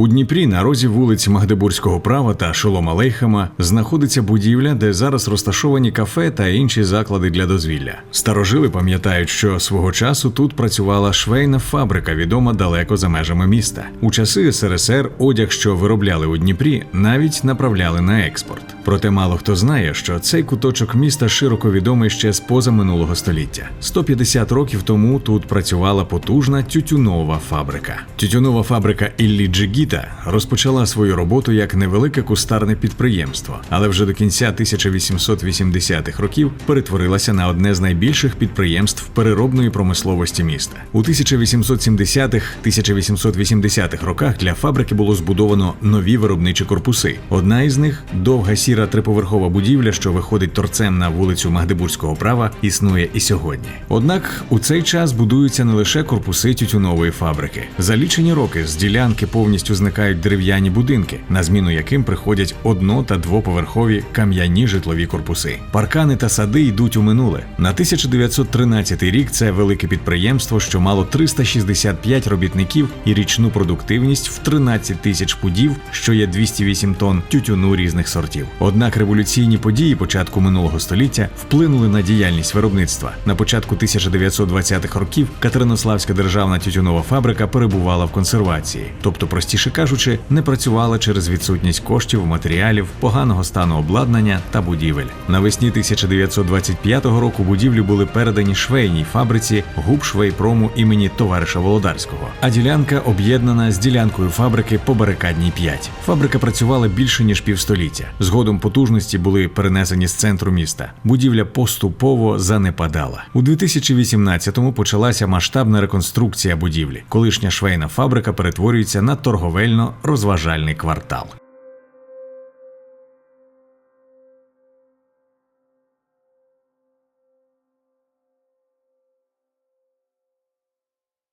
У Дніпрі на розі вулиць Магдебурзького права та Шолома Лейхема знаходиться будівля, де зараз розташовані кафе та інші заклади для дозвілля. Старожили пам'ятають, що свого часу тут працювала швейна фабрика, відома далеко за межами міста. У часи СРСР одяг, що виробляли у Дніпрі, навіть направляли на експорт. Проте мало хто знає, що цей куточок міста широко відомий ще з поза минулого століття. 150 років тому тут працювала потужна тютюнова фабрика. Тютюнова фабрика Іллі Джигіта розпочала свою роботу як невелике кустарне підприємство, але вже до кінця 1880-х років перетворилася на одне з найбільших підприємств переробної промисловості міста. У 1870-1880-х роках для фабрики було збудовано нові виробничі корпуси. Одна із них довга сіра триповерхова будівля, що виходить торцем на вулицю Магдебурзького права, існує і сьогодні. Однак у цей час будуються не лише корпуси тютюнової фабрики. За лічені роки з ділянки повністю зникають дерев'яні будинки, на зміну яким приходять одно- та двоповерхові кам'яні житлові корпуси. Паркани та сади йдуть у минуле. На 1913 рік це велике підприємство, що мало 365 робітників і річну продуктивність в 13 тисяч пудів, що є 208 тонн тютюну різних сортів. Однак революційні події початку минулого століття вплинули на діяльність виробництва. На початку 1920-х років Катеринославська державна тютюнова фабрика перебувала в консервації, тобто, простіше кажучи, не працювала через відсутність коштів, матеріалів, поганого стану обладнання та будівель. Навесні 1925 року будівлі були передані швейній фабриці губшвейпрому імені товариша Володарського. А ділянка об'єднана з ділянкою фабрики по барикадній 5. Фабрика працювала більше ніж півстоліття. Згодом потужності були перенесені з центру міста. Будівля поступово занепадала. У 2018-му почалася масштабна реконструкція будівлі. Колишня швейна фабрика перетворюється на торговельно-розважальний квартал.